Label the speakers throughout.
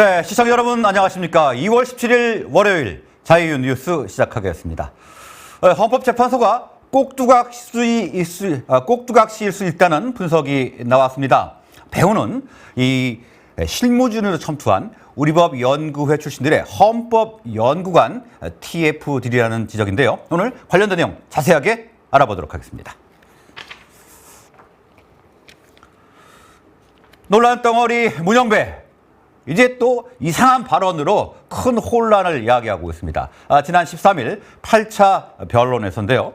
Speaker 1: 네, 시청자 여러분 안녕하십니까. 2월 17일 월요일 자유 뉴스 시작하겠습니다. 어, 헌법재판소가 꼭두각시 수, 아, 꼭두각 시일 수 있다는 분석이 나왔습니다. 배우는 이 실무진으로 첨투한 우리법 연구회 출신들의 헌법 연구관 TF들이라는 지적인데요. 오늘 관련된 내용 자세하게 알아보도록 하겠습니다. 논란 덩어리 문영배 이제 또 이상한 발언으로 큰 혼란을 이야기하고 있습니다. 아, 지난 13일 8차 변론에서인데요.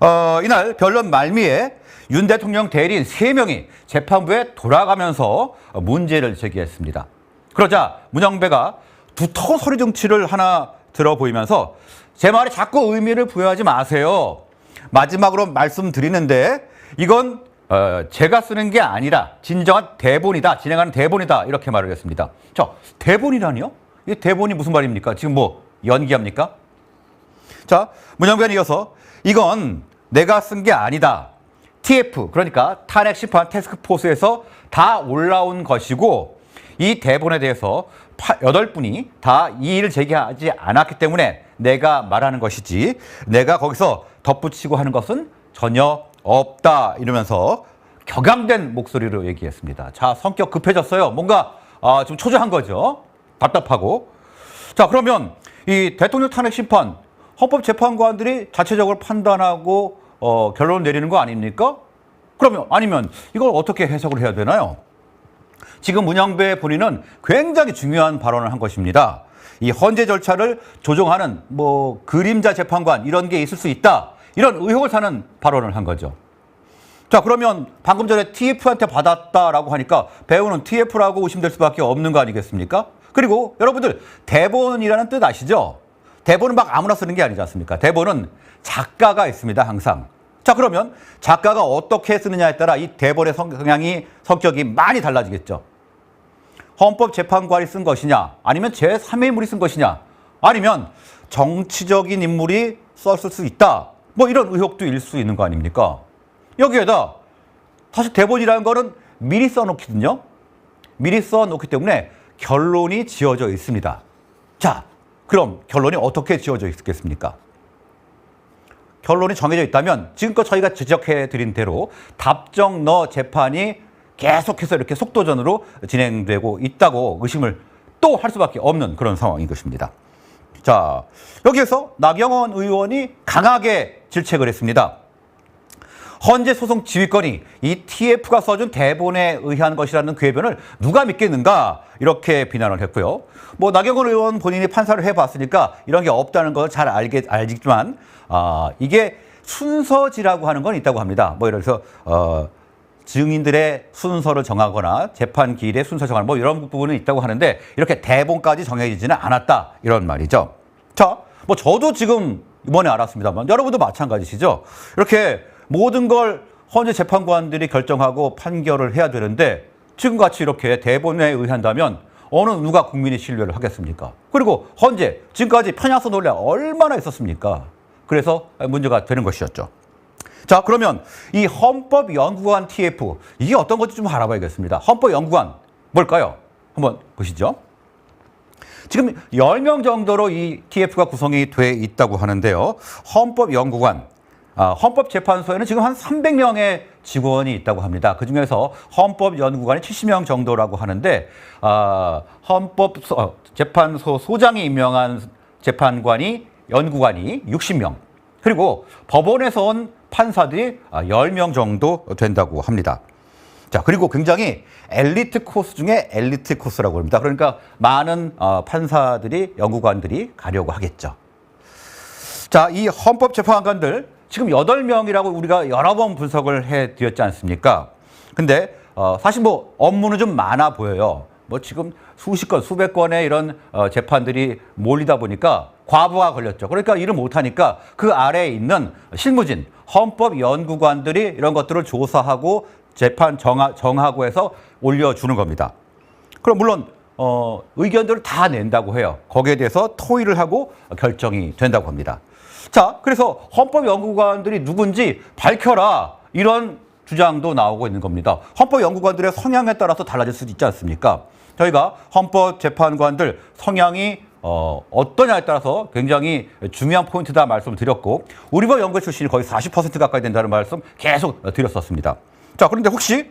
Speaker 1: 어, 이날 변론 말미에 윤 대통령 대리인 3명이 재판부에 돌아가면서 문제를 제기했습니다. 그러자 문영배가 두터운 소리 정치를 하나 들어 보이면서 제 말에 자꾸 의미를 부여하지 마세요. 마지막으로 말씀드리는데 이건 어, 제가 쓰는 게 아니라 진정한 대본이다. 진행하는 대본이다. 이렇게 말을 했습니다. 자, 대본이라니요? 이 대본이 무슨 말입니까? 지금 뭐 연기합니까? 자, 문영변 이어서 이건 내가 쓴 게 아니다. TF 그러니까 탄핵 심판 테스크포스에서 다 올라온 것이고 이 대본에 대해서 여덟 분이 다 이의를 제기하지 않았기 때문에 내가 말하는 것이지 내가 거기서 덧붙이고 하는 것은 전혀 없다 이러면서 격앙된 목소리로 얘기했습니다. 자 성격 급해졌어요. 뭔가 아, 좀 초조한 거죠. 답답하고. 자 그러면 이 대통령 탄핵 심판 헌법재판관들이 자체적으로 판단하고 어, 결론을 내리는 거 아닙니까? 그러면 아니면 이걸 어떻게 해석을 해야 되나요? 지금 문영배 본인은 굉장히 중요한 발언을 한 것입니다. 이 헌재 절차를 조정하는 뭐 그림자 재판관 이런 게 있을 수 있다. 이런 의혹을 사는 발언을 한 거죠. 자, 그러면 방금 전에 TF한테 받았다라고 하니까 배우는 TF라고 의심될 수밖에 없는 거 아니겠습니까? 그리고 여러분들 대본이라는 뜻 아시죠? 대본은 막 아무나 쓰는 게 아니지 않습니까? 대본은 작가가 있습니다, 항상. 자, 그러면 작가가 어떻게 쓰느냐에 따라 이 대본의 성향이, 성격이 많이 달라지겠죠. 헌법재판관이 쓴 것이냐, 아니면 제3의 인물이 쓴 것이냐, 아니면 정치적인 인물이 썼을 수 있다. 뭐 이런 의혹도 일 수 있는 거 아닙니까? 여기에다 사실 대본이라는 거는 미리 써놓거든요. 미리 써놓기 때문에 결론이 지어져 있습니다. 자, 그럼 결론이 어떻게 지어져 있겠습니까? 결론이 정해져 있다면 지금껏 저희가 지적해 드린 대로 답정 너 재판이 계속해서 이렇게 속도전으로 진행되고 있다고 의심을 또 할 수밖에 없는 그런 상황인 것입니다. 자, 여기에서 나경원 의원이 강하게 질책을 했습니다. 헌재 소송 지휘권이 이 TF가 써준 대본에 의한 것이라는 궤변을 누가 믿겠는가 이렇게 비난을 했고요. 뭐 나경원 의원 본인이 판사를 해봤으니까 이런 게 없다는 걸 잘 알겠 알지만 아 이게 순서지라고 하는 건 있다고 합니다. 뭐 예를 들어서 어. 증인들의 순서를 정하거나 재판 기일의 순서 정하는 뭐 이런 부분은 있다고 하는데 이렇게 대본까지 정해지지는 않았다 이런 말이죠. 자, 뭐 저도 지금 이번에 알았습니다만 여러분도 마찬가지시죠. 이렇게 모든 걸 헌재 재판관들이 결정하고 판결을 해야 되는데 지금같이 이렇게 대본에 의한다면 어느 누가 국민의 신뢰를 하겠습니까? 그리고 헌재 지금까지 편향성 논란 얼마나 있었습니까? 그래서 문제가 되는 것이었죠. 자, 그러면 이 헌법연구관 TF 이게 어떤 건지 좀 알아봐야겠습니다. 헌법연구관 뭘까요? 한번 보시죠. 지금 10명 정도로 이 TF가 구성이 돼 있다고 하는데요. 헌법연구관 아, 헌법재판소에는 지금 한 300명의 직원이 있다고 합니다. 그 중에서 헌법연구관이 70명 정도라고 하는데 아, 헌법재판소 어, 소장이 임명한 재판관이 연구관이 60명 그리고 법원에서 온 판사들이 10명 아, 정도 된다고 합니다. 자, 그리고 굉장히 엘리트 코스 중에 엘리트 코스라고 합니다. 그러니까 많은 어, 판사들이, 연구관들이 가려고 하겠죠. 자, 이 헌법재판관들 지금 8명이라고 우리가 여러 번 분석을 해 드렸지 않습니까? 근데 어, 사실 뭐 업무는 좀 많아 보여요. 뭐 지금 수십 건, 수백 건의 이런 어, 재판들이 몰리다 보니까 과부하 걸렸죠. 그러니까 일을 못하니까 그 아래에 있는 실무진, 헌법연구관들이 이런 것들을 조사하고 재판 정하, 정하고 해서 올려주는 겁니다. 그럼 물론 어, 의견들을 다 낸다고 해요. 거기에 대해서 토의를 하고 결정이 된다고 합니다. 자, 그래서 헌법연구관들이 누군지 밝혀라. 이런 주장도 나오고 있는 겁니다. 헌법연구관들의 성향에 따라서 달라질 수도 있지 않습니까? 저희가 헌법재판관들 성향이 어, 어떠냐에 따라서 굉장히 중요한 포인트다 말씀을 드렸고 우리법 연구 출신이 거의 40% 가까이 된다는 말씀 계속 드렸었습니다. 자 그런데 혹시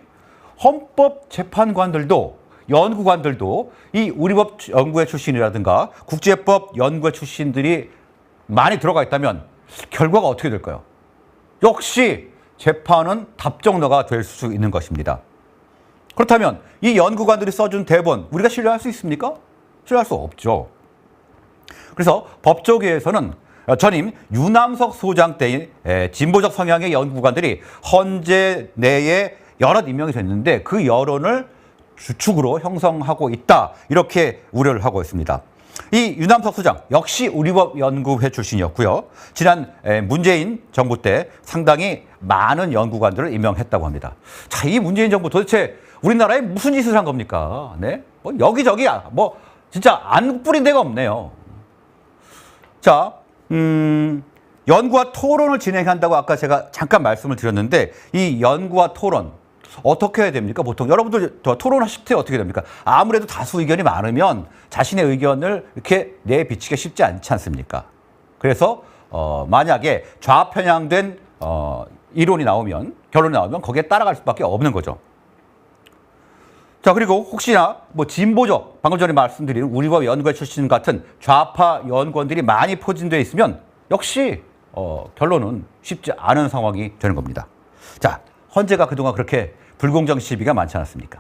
Speaker 1: 헌법 재판관들도 연구관들도 이 우리법 연구회 출신이라든가 국제법 연구회 출신들이 많이 들어가 있다면 결과가 어떻게 될까요? 역시 재판은 답정너가 될 수 있는 것입니다. 그렇다면 이 연구관들이 써준 대본 우리가 신뢰할 수 있습니까? 신뢰할 수 없죠. 그래서 법조계에서는 전임 유남석 소장 때인 에, 진보적 성향의 연구관들이 헌재 내에 여럿 임명이 됐는데 그 여론을 주축으로 형성하고 있다 이렇게 우려를 하고 있습니다. 이 유남석 소장 역시 우리법 연구회 출신이었고요. 지난 에, 문재인 정부 때 상당히 많은 연구관들을 임명했다고 합니다. 자, 이 문재인 정부 도대체 우리나라에 무슨 짓을 한 겁니까? 네, 뭐 여기저기야 뭐 진짜 안 뿌린 데가 없네요. 자, 음, 연구와 토론을 진행한다고 아까 제가 잠깐 말씀을 드렸는데 이 연구와 토론 어떻게 해야 됩니까? 보통 여러분들 저 토론하실 때 어떻게 됩니까? 아무래도 다수 의견이 많으면 자신의 의견을 이렇게 내비치기 쉽지 않지 않습니까? 그래서 어, 만약에 좌편향된 어, 이론이 나오면 결론이 나오면 거기에 따라갈 수밖에 없는 거죠. 자 그리고 혹시나 뭐 진보적 방금 전에 말씀드린 우리법 연구회 출신 같은 좌파 연구원들이 많이 포진되어 있으면 역시 어, 결론은 쉽지 않은 상황이 되는 겁니다. 자 헌재가 그동안 그렇게 불공정 시비가 많지 않았습니까?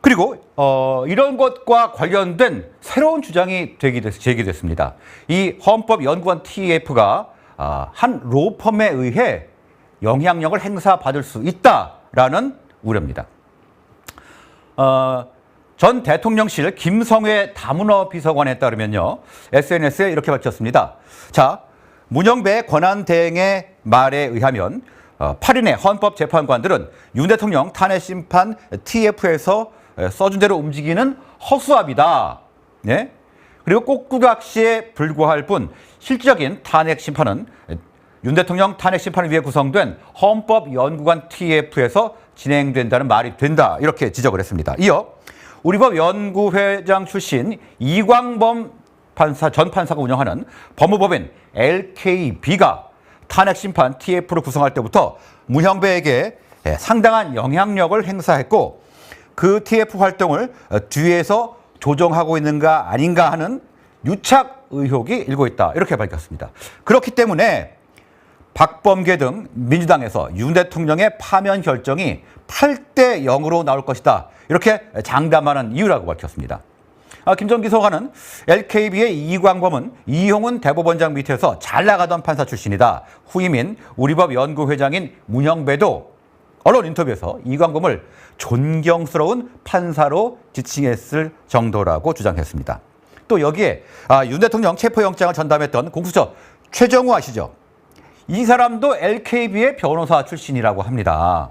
Speaker 1: 그리고 어, 이런 것과 관련된 새로운 주장이 되기됐, 제기됐습니다. 이 헌법연구원 TF가 아, 한 로펌에 의해 영향력을 행사받을 수 있다라는 우려입니다. 어, 전 대통령실 김성회 다문화 비서관에 따르면요. SNS에 이렇게 밝혔습니다. 자, 문영배 권한대행의 말에 의하면 어, 8인의 헌법재판관들은 윤 대통령 탄핵 심판 TF에서 써준 대로 움직이는 허수아비다. 네? 그리고 꼭두각시에 불과할 뿐 실질적인 탄핵 심판은 윤 대통령 탄핵 심판을 위해 구성된 헌법연구관 TF에서 진행된다는 말이 된다. 이렇게 지적을 했습니다. 이어 우리법 연구회장 출신 이광범 판사 전 판사가 운영하는 법무법인 LKB가 탄핵 심판 TF를 구성할 때부터 무형배에게 상당한 영향력을 행사했고 그 TF 활동을 뒤에서 조정하고 있는가 아닌가 하는 유착 의혹이 일고 있다. 이렇게 밝혔습니다. 그렇기 때문에 박범계 등 민주당에서 윤 대통령의 파면 결정이 8대 0으로 나올 것이다. 이렇게 장담하는 이유라고 밝혔습니다. 아, 김정기 소관은 LKB의 이광범은 이용훈 대법원장 밑에서 잘 나가던 판사 출신이다. 후임인 우리법 연구회장인 문영배도 언론 인터뷰에서 이광범을 존경스러운 판사로 지칭했을 정도라고 주장했습니다. 또 여기에 아, 윤 대통령 체포영장을 전담했던 공수처 최정우 아시죠? 이 사람도 LKB의 변호사 출신이라고 합니다.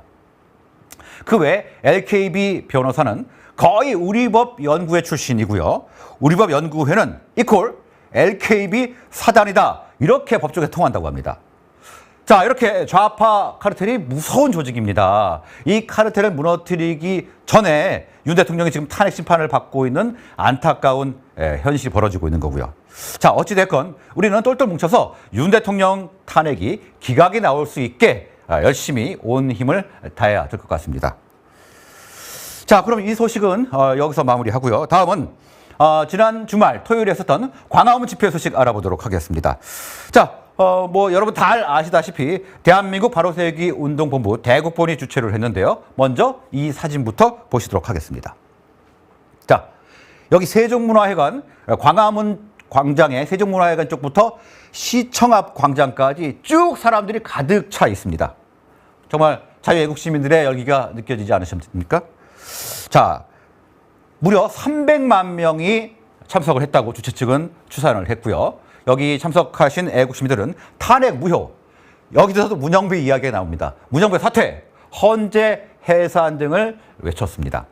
Speaker 1: 그 외 LKB 변호사는 거의 우리법 연구회 출신이고요. 우리법 연구회는 이콜 LKB 사단이다. 이렇게 법조계 통한다고 합니다. 자, 이렇게 좌파 카르텔이 무서운 조직입니다. 이 카르텔을 무너뜨리기 전에 윤 대통령이 지금 탄핵 심판을 받고 있는 안타까운 예, 현실이 벌어지고 있는 거고요. 자, 어찌됐건 우리는 똘똘 뭉쳐서 윤 대통령 탄핵이 기각이 나올 수 있게 아, 열심히 온 힘을 다해야 될 것 같습니다. 자, 그럼 이 소식은 어, 여기서 마무리하고요. 다음은 어, 지난 주말 토요일에 있었던 광화문 집회 소식 알아보도록 하겠습니다. 자, 어, 뭐 여러분 다 아시다시피 대한민국 바로세기 운동본부 대국본이 주최를 했는데요. 먼저 이 사진부터 보시도록 하겠습니다. 자, 여기 세종문화회관 광화문 광장의 세종문화회관 쪽부터 시청 앞 광장까지 쭉 사람들이 가득 차 있습니다. 정말 자유애국 시민들의 열기가 느껴지지 않으셨습니까? 자, 무려 300만 명이 참석을 했다고 주최 측은 추산을 했고요. 여기 참석하신 애국 시민들은 탄핵 무효, 여기서도 문영배 이야기가 나옵니다. 문영배 사퇴, 헌재 해산 등을 외쳤습니다.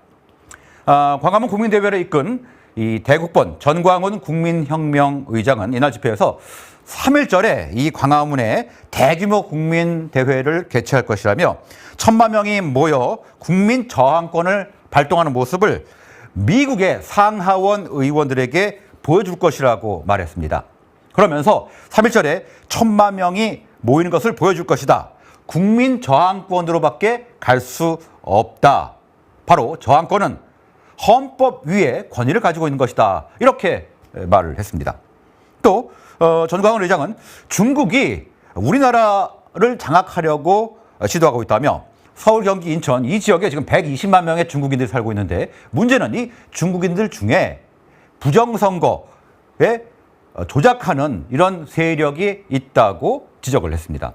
Speaker 1: 아, 광화문 국민대회를 이끈 이 대국본 전광훈 국민혁명 의장은 이날 집회에서 3일절에 이 광화문에 대규모 국민대회를 개최할 것이라며 천만 명이 모여 국민 저항권을 발동하는 모습을 미국의 상하원 의원들에게 보여줄 것이라고 말했습니다. 그러면서 3일절에 천만 명이 모이는 것을 보여줄 것이다. 국민 저항권으로밖에 갈 수 없다. 바로 저항권은 헌법 위에 권위를 가지고 있는 것이다. 이렇게 말을 했습니다. 또 어, 전광훈 의장은 중국이 우리나라를 장악하려고 시도하고 있다며 서울, 경기, 인천 이 지역에 지금 120만 명의 중국인들이 살고 있는데 문제는 이 중국인들 중에 부정선거에 조작하는 이런 세력이 있다고 지적을 했습니다.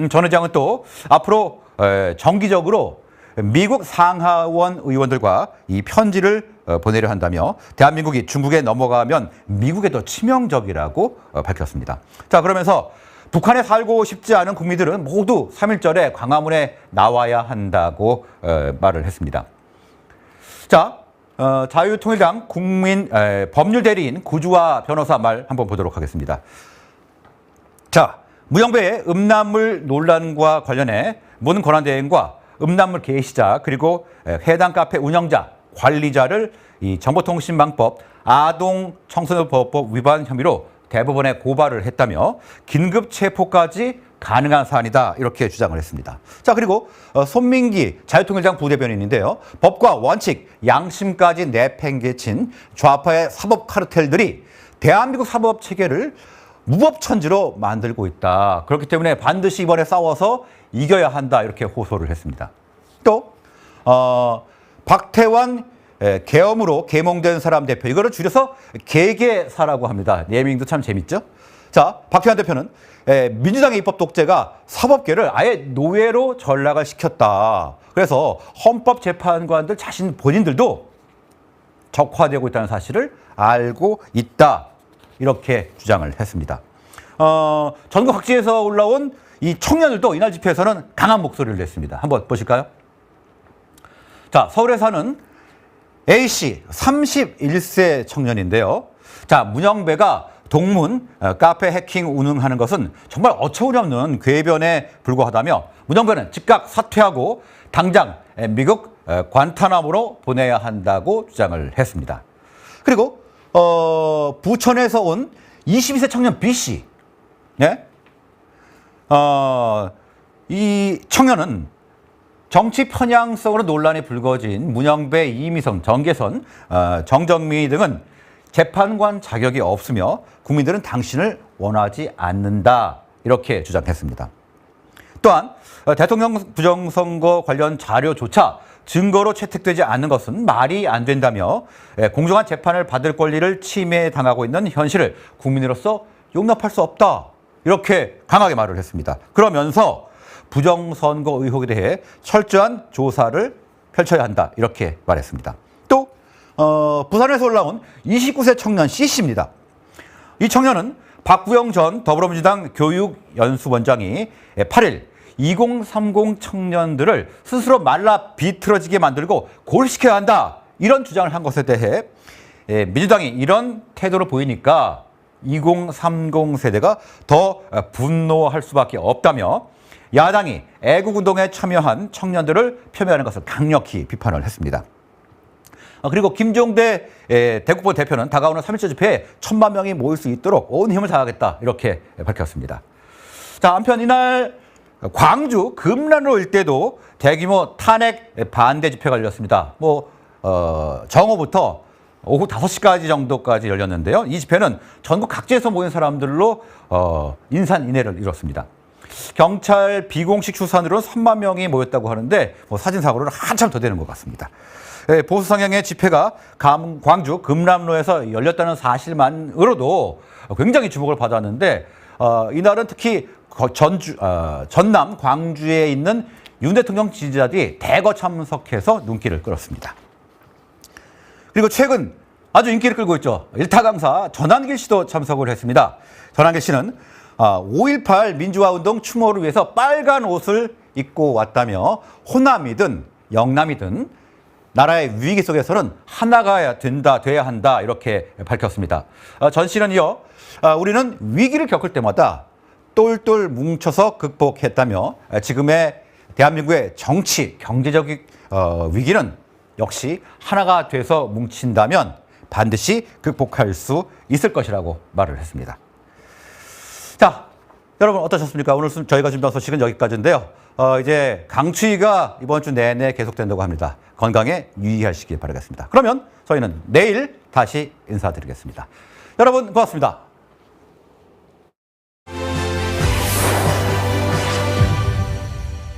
Speaker 1: 음, 전 의장은 또 앞으로 에, 정기적으로 미국 상하원 의원들과 이 편지를 어, 보내려 한다며 대한민국이 중국에 넘어가면 미국에 더 치명적이라고 어, 밝혔습니다. 자, 그러면서 북한에 살고 싶지 않은 국민들은 모두 3일절에 광화문에 나와야 한다고 어, 말을 했습니다. 자, 어, 자유통일당 국민 에, 법률 대리인 구주화 변호사 말 한번 보도록 하겠습니다. 자, 무영배의 음란물 논란과 관련해 모든 권한대행과 음란물 게시자 그리고 에, 해당 카페 운영자 관리자를 이 정보통신망법 아동 청소년보호법 위반 혐의로 대법원에 고발을 했다며 긴급 체포까지 가능한 사안이다 이렇게 주장을 했습니다. 자 그리고 어, 손민기 자유통일당 부대변인인데요. 법과 원칙, 양심까지 내팽개친 좌파의 사법 카르텔들이 대한민국 사법 체계를 무법천지로 만들고 있다. 그렇기 때문에 반드시 이번에 싸워서 이겨야 한다 이렇게 호소를 했습니다. 또 어, 박태환 에, 계엄으로 계몽된 사람 대표 이거를 줄여서 개개사라고 합니다. 네이밍도 참 재밌죠? 자, 박태환 대표는 에, 민주당의 입법 독재가 사법계를 아예 노예로 전락을 시켰다. 그래서 헌법재판관들 자신 본인들도 적화되고 있다는 사실을 알고 있다. 이렇게 주장을 했습니다. 어, 전국 각지에서 올라온 이 청년들도 이날 집회에서는 강한 목소리를 냈습니다. 한번 보실까요? 자, 서울에 사는 A씨 31세 청년인데요. 자, 문영배가 동문 어, 카페 해킹 운운하는 것은 정말 어처구니없는 궤변에 불과하다며 문영배는 즉각 사퇴하고 당장 미국 어, 관타나무로 보내야 한다고 주장을 했습니다. 그리고 어, 부천에서 온 22세 청년 B씨. 네? 어, 이 청년은 정치 편향성으로 논란이 불거진 문영배, 이미성, 정계선, 어, 정정미 등은 재판관 자격이 없으며 국민들은 당신을 원하지 않는다. 이렇게 주장했습니다. 또한 어, 대통령 부정선거 관련 자료조차 증거로 채택되지 않는 것은 말이 안 된다며 예, 공정한 재판을 받을 권리를 침해당하고 있는 현실을 국민으로서 용납할 수 없다. 이렇게 강하게 말을 했습니다. 그러면서 부정선거 의혹에 대해 철저한 조사를 펼쳐야 한다. 이렇게 말했습니다. 또 어, 부산에서 올라온 29세 청년 C씨입니다. 이 청년은 박구영 전 더불어민주당 교육연수원장이 8일 2030 청년들을 스스로 말라 비틀어지게 만들고 고립시켜야 한다. 이런 주장을 한 것에 대해 예, 민주당이 이런 태도를 보이니까 2030 세대가 더 분노할 수밖에 없다며 야당이 애국운동에 참여한 청년들을 폄훼하는 것을 강력히 비판을 했습니다. 어, 그리고 김종대 에, 대국보 대표는 다가오는 3.1절 집회에 천만 명이 모일 수 있도록 온 힘을 다하겠다 이렇게 밝혔습니다. 자 한편 이날 광주 금란로 일대도 대규모 탄핵 반대 집회가 열렸습니다. 뭐 어, 정오부터 오후 5시까지 정도까지 열렸는데요. 이 집회는 전국 각지에서 모인 사람들로 어, 인산인해를 이뤘습니다. 경찰 비공식 추산으로 3만 명이 모였다고 하는데 뭐 사진 사고로는 한참 더 되는 것 같습니다. 예, 보수 성향의 집회가 감, 광주 금남로에서 열렸다는 사실만으로도 굉장히 주목을 받았는데 어, 이날은 특히 거- 전주, 어, 전남 광주에 있는 윤 대통령 지지자들이 대거 참석해서 눈길을 끌었습니다. 그리고 최근 아주 인기를 끌고 있죠. 일타 강사 전한길 씨도 참석을 했습니다. 전한길 씨는 5.18 민주화 운동 추모를 위해서 빨간 옷을 입고 왔다며 호남이든 영남이든 나라의 위기 속에서는 하나가 된다, 돼야 한다 이렇게 밝혔습니다. 어, 전 씨는 이어 아, 우리는 위기를 겪을 때마다 똘똘 뭉쳐서 극복했다며 아, 지금의 대한민국의 정치, 경제적 어, 위기는 역시 하나가 돼서 뭉친다면 반드시 극복할 수 있을 것이라고 말을 했습니다. 자, 여러분 어떠셨습니까? 오늘 수- 저희가 준비한 소식은 여기까지인데요. 어, 이제 강추위가 이번 주 내내 계속된다고 합니다. 건강에 유의하시길 바라겠습니다. 그러면 저희는 내일 다시 인사드리겠습니다. 여러분 고맙습니다.